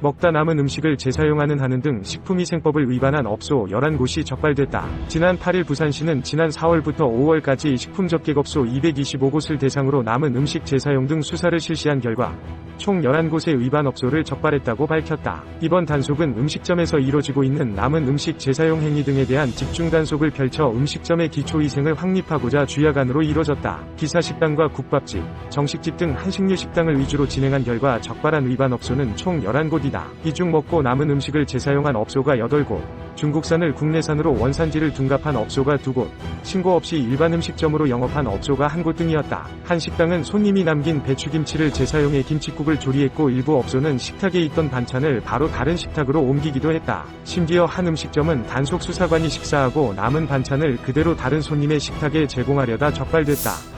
먹다 남은 음식을 재사용하는 하는 등 식품위생법을 위반한 업소 11곳이 적발됐다. 지난 8일 부산시는 지난 4월부터 5월까지 식품접객업소 225곳을 대상으로 남은 음식 재사용 등 수사를 실시한 결과 총 11곳의 위반 업소를 적발했다고 밝혔다. 이번 단속은 음식점에서 이뤄지고 있는 남은 음식 재사용 행위 등에 대한 집중 단속을 펼쳐 음식점의 기초 위생을 확립하고자 주야간으로 이뤄졌다. 기사 식당과 국밥집, 정식집 등 한식류 식당을 위주로 진행한 결과 적발한 위반 업소는 총 11곳이다. 이중 먹고 남은 음식을 재사용한 업소가 8곳, 중국산을 국내산으로 원산지를 둔갑한 업소가 2곳, 신고 없이 일반 음식점으로 영업한 업소가 1곳 등이었다. 한 식당은 손님이 남긴 배추김치를 재사용해 김치국을 조리했고 일부 업소는 식탁에 있던 반찬을 바로 다른 식탁으로 옮기기도 했다. 심지어 한 음식점은 단속 수사관이 식사하고 남은 반찬을 그대로 다른 손님의 식탁에 제공하려다 적발됐다.